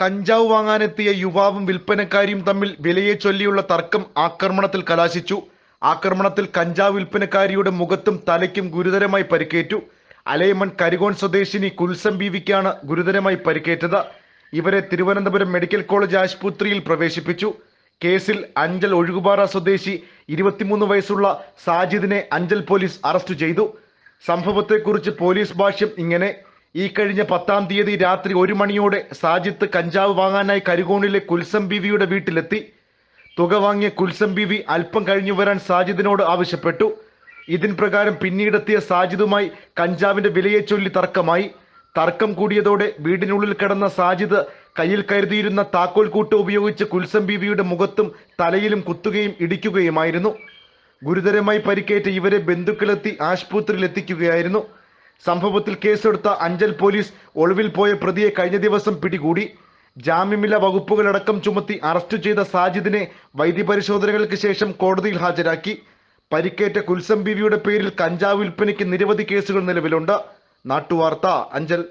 കഞ്ചാവ് വാങ്ങാനെത്തിയ യുവാവും വിൽപ്പനക്കാരിയും തമ്മിൽ വിലയെ ചൊല്ലിയുള്ള തർക്കം ആക്രമണത്തിൽ കലാശിച്ചു. ആക്രമണത്തിൽ കഞ്ചാവ് വിൽപ്പനക്കാരിയുടെ മുഖത്തും തലയ്ക്കും ഗുരുതരമായി പരിക്കേറ്റു. അലയമൺ കരികോൺ സ്വദേശിനി കുൽസം ബീവിക്കാണ് ഗുരുതരമായി പരിക്കേറ്റത്. ഇവരെ തിരുവനന്തപുരം മെഡിക്കൽ കോളേജ് ആശുപത്രിയിൽ പ്രവേശിപ്പിച്ചു. കേസിൽ അഞ്ചൽ ഒഴുകുപാറ സ്വദേശി ഇരുപത്തിമൂന്ന് വയസ്സുള്ള സാജിദിനെ അഞ്ചൽ പോലീസ് അറസ്റ്റ് ചെയ്തു. സംഭവത്തെക്കുറിച്ച് പോലീസ് ഭാഷ്യം ഇങ്ങനെ ഈ കഴിഞ്ഞ പത്താം തീയതി രാത്രി ഒരു മണിയോടെ സാജിത്ത് കഞ്ചാവ് വാങ്ങാനായി കരികോണിലെ കുൽസം ബീവിയുടെ വീട്ടിലെത്തി. തുക വാങ്ങിയ കുൽസം ബീവി അല്പം കഴിഞ്ഞു വരാൻ സാജിദിനോട് ആവശ്യപ്പെട്ടു. ഇതിൻ പ്രകാരം പിന്നീടെത്തിയ സാജിദുമായി കഞ്ചാവിന്റെ വിലയെ ചൊല്ലി തർക്കമായി. തർക്കം കൂടിയതോടെ വീടിനുള്ളിൽ കിടന്ന സാജിദ് കയ്യിൽ കരുതിയിരുന്ന താക്കോൽ കൂട്ട് ഉപയോഗിച്ച് കുൽസം ബീവിയുടെ മുഖത്തും തലയിലും കുത്തുകയും ഇടിക്കുകയുമായിരുന്നു. ഗുരുതരമായി പരിക്കേറ്റ ഇവരെ ബന്ധുക്കളെത്തി ആശുപത്രിയിൽ എത്തിക്കുകയായിരുന്നു സംഭവത്തിൽ കേസെടുത്ത അഞ്ചൽ പോലീസ് ഒളിവിൽ പോയ പ്രതിയെ കഴിഞ്ഞ ദിവസം പിടികൂടി. ജാമ്യമില്ല വകുപ്പുകളടക്കം ചുമത്തി അറസ്റ്റ് ചെയ്ത സാജിദിനെ വൈദ്യപരിശോധനകൾക്ക് ശേഷം കോടതിയിൽ ഹാജരാക്കി. പരിക്കേറ്റ കുൽസം ബീവിയുടെ പേരിൽ കഞ്ചാവ് വിൽപ്പനയ്ക്ക് നിരവധി കേസുകൾ നിലവിലുണ്ട്. നാട്ടുവാർത്ത അഞ്ചൽ.